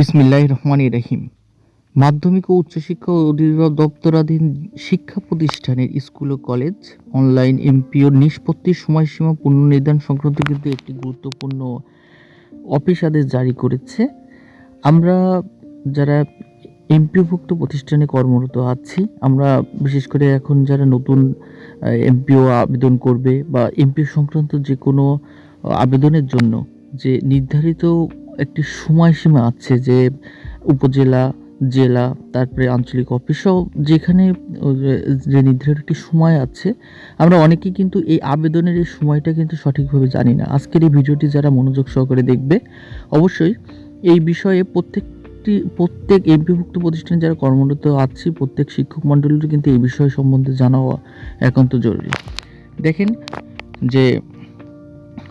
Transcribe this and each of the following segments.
বিসমিল্লাহ রহমান রহিম। মাধ্যমিক ও উচ্চশিক্ষা অধিদপ্তরাধীন শিক্ষা প্রতিষ্ঠানের স্কুল ও কলেজ অনলাইন এমপিও নিষ্পত্তির সময়সীমা পুনর্নির্ধারণ সংক্রান্ত কিন্তু একটি গুরুত্বপূর্ণ অফিস আদেশ জারি করেছে। আমরা যারা এমপিওভুক্ত প্রতিষ্ঠানে কর্মরত আছি, আমরা বিশেষ করে এখন যারা নতুন এমপিও আবেদন করবে বা এমপিও সংক্রান্ত যে কোনো আবেদনের জন্য যে নির্ধারিত একটি সময়সীমা আছে যে উপজেলা, জেলা, তারপরে আঞ্চলিক অফিসও যেখানে যে- নির্ধারিত একটি সময় আছে। আমরা অনেকেই কিন্তু এই আবেদনের এই সময়টা কিন্তু সঠিকভাবে জানি না। আজকের এই ভিডিওটি যারা মনোযোগ সহকারে দেখবে, অবশ্যই এই বিষয়ে প্রত্যেকটি, প্রত্যেক এমপিভুক্ত প্রতিষ্ঠানে যারা কর্মরত আছি, প্রত্যেক শিক্ষক মণ্ডলীর কিন্তু এই বিষয় সম্বন্ধে জানাও একান্ত জরুরি। দেখেন যে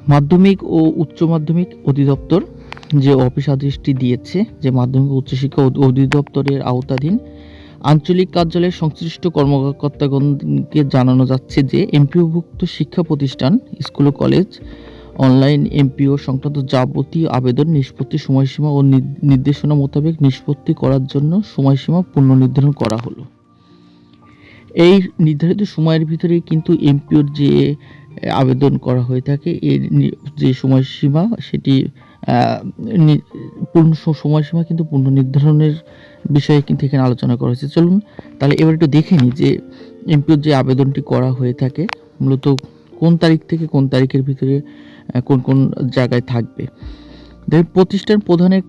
মাধ্যমিক ও উচ্চ মাধ্যমিক অধিদপ্তর যে অফিস আদেশটি দিয়েছে যে মাধ্যমিক উচ্চশিক্ষা অধিদপ্তরের আওতাধীন আঞ্চলিক কার্যালয়ের সংশ্লিষ্ট কর্মকর্তাগণকে জানানো যাচ্ছে যে এমপিওভুক্ত শিক্ষা প্রতিষ্ঠান, স্কুল ও কলেজ, অনলাইন এমপিও সংক্রান্ত যাবতীয় আবেদন নিষ্পত্তি সময়সীমা ও নির্দেশনা মোতাবেক নিষ্পত্তি করার জন্য সময়সীমা পুনর্নির্ধারণ করা হলো। এই নির্ধারিত সময়ের ভিতরে কিন্তু এমপিওর যে আবেদন করা হয়ে থাকে, এর যে সময়সীমা সেটি পূর্ণ সময়সীমা কিন্তু পুনর্নির্ধারণের বিষয়ে কিন্তু এখানে আলোচনা করা হয়েছে। চলুন তাহলে এবার একটু দেখে নিই যে এমপিওর যে আবেদনটি করা হয়ে থাকে, মূলত কোন তারিখ থেকে কোন তারিখের ভিতরে কোন কোন জায়গায় থাকবে। প্রতিষ্ঠান প্রধানের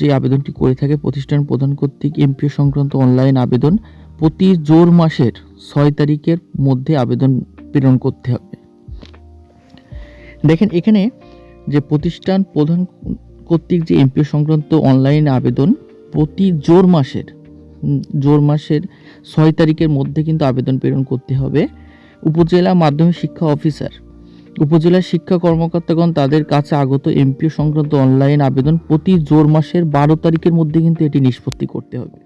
যে আবেদনটি করে থাকে, প্রতিষ্ঠান প্রধান কর্তৃক এমপিও সংক্রান্ত অনলাইন আবেদন প্রতি জোর মাসের ছয় তারিখের মধ্যে আবেদন প্রেরণ করতে হবে। দেখেন, এখানে যে প্রতিষ্ঠান প্রধান কর্তৃক যে এমপিও সংক্রান্ত অনলাইন আবেদন প্রতি জোর মাসের জোর মাসের ছয় তারিখের মধ্যে কিন্তু আবেদন প্রেরণ করতে হবে। উপজেলা মাধ্যমিক শিক্ষা অফিসার, উপজেলা শিক্ষা কর্মকর্তাগণ তাদের কাছে আগত এমপিও সংক্রান্ত অনলাইন আবেদন প্রতি জোর মাসের বারো তারিখের মধ্যে কিন্তু এটি নিষ্পত্তি করতে হবে।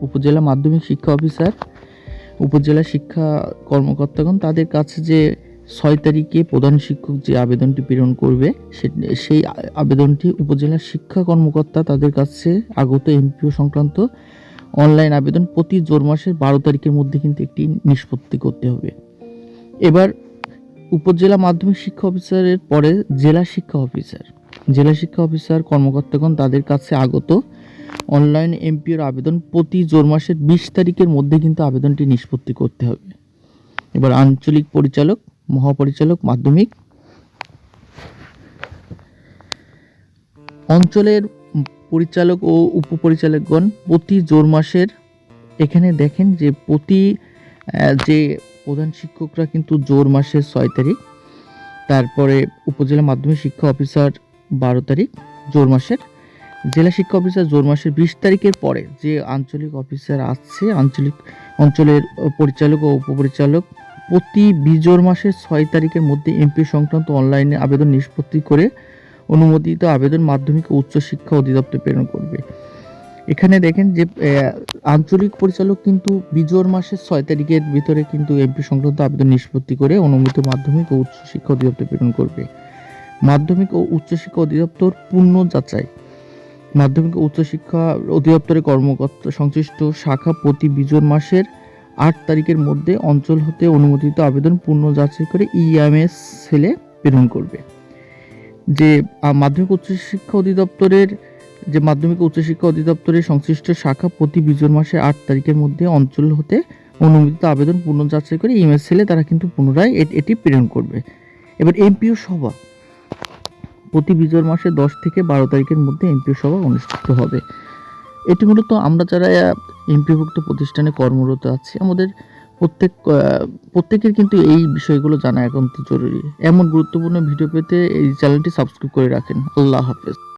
উপজেলা মাধ্যমিক শিক্ষা অফিসার, উপজেলা শিক্ষা কর্মকর্তাগণ তাদের কাছে যে ছয় তারিখে প্রধান শিক্ষক যে আবেদনটি প্রেরণ করবে সেই আবেদনটি উপজেলা শিক্ষা কর্মকর্তা তাদের কাছে আগত এমপিও সংক্রান্ত অনলাইন আবেদন প্রতি জোর মাসের বারো তারিখের মধ্যে কিন্তু একটি নিষ্পত্তি করতে হবে। এবার উপজেলা মাধ্যমিক শিক্ষা অফিসারের পরে জেলা শিক্ষা অফিসার। জেলা শিক্ষা অফিসার কর্মকর্তাগণ তাদের কাছে আগত অনলাইন এমপিওর আবেদন প্রতি জোর মাসের বিশ তারিখের মধ্যে কিন্তু আবেদনটি নিষ্পত্তি করতে হবে। এবার আঞ্চলিক পরিচালক মহাপরিচালক মাধ্যমিক অঞ্চলের পরিচালক ও উপপরিচালকগণ প্রতি জোর মাসের এখানে দেখেন যে প্রতি যে প্রধান শিক্ষকরা কিন্তু জোর মাসের ছয় তারিখ, তারপরে উপজেলা মাধ্যমিক শিক্ষা অফিসার বারো তারিখ জোর মাসের, জেলা শিক্ষা অফিসার জোর মাসের বিশ তারিখের পরে যে আঞ্চলিক অফিসার আসছে আঞ্চলিক অঞ্চলের পরিচালক ও উপপরিচালক প্রতি বিজোর মাসের ছয় তারিখের মধ্যে এমপি সংক্রান্ত অনলাইনে আবেদন নিষ্পত্তি করে অনুমোদিত আবেদন মাধ্যমিক ও উচ্চশিক্ষা অধিদপ্তর প্রেরণ করবে। এখানে দেখেন যে আঞ্চলিক পরিচালক কিন্তু বিজোর মাসের ছয় তারিখের ভিতরে কিন্তু এমপি সংক্রান্ত আবেদন নিষ্পত্তি করে অনুমোদিত মাধ্যমিক ও উচ্চশিক্ষা অধিদপ্তর প্রেরণ করবে। মাধ্যমিক ও উচ্চশিক্ষা অধিদপ্তর পূর্ণ যাচাই। মাধ্যমিক ও উচ্চশিক্ষা অধিদপ্তরের কর্মকর্তা সংশ্লিষ্ট শাখা প্রতি বিজোর মাসের আট তারিখের মধ্যে অঞ্চল হতে অনুমোদিত আবেদন পূর্ণ যাচাই করে ইএমএস সেলে প্রেরণ করবে। যে মাধ্যমিক উচ্চশিক্ষা অধিদপ্তরের, যে মাধ্যমিক উচ্চশিক্ষা অধিদপ্তরের সংশ্লিষ্ট শাখা প্রতি বিজোর মাসের আট তারিখের মধ্যে অঞ্চল হতে অনুমোদিত আবেদন পূর্ণ যাচাই করে ইমেল সেলে তারা কিন্তু পুনরায় এটি প্রেরণ করবে। এবার এমপিও সভা। প্রতি বিজোর মাসে দশ থেকে বারো তারিখের মধ্যে এমপিও সভা অনুষ্ঠিত হবে। এটি মূলত আমরা যারা এমপিভুক্ত প্রতিষ্ঠানে কর্মরত আছি, আমাদের প্রত্যেক প্রত্যেকের কিন্তু এই বিষয়গুলো জানা একান্ত জরুরি। এমন গুরুত্বপূর্ণ ভিডিও পেতে এই চ্যানেলটি সাবস্ক্রাইব করে রাখেন। আল্লাহ হাফেজ।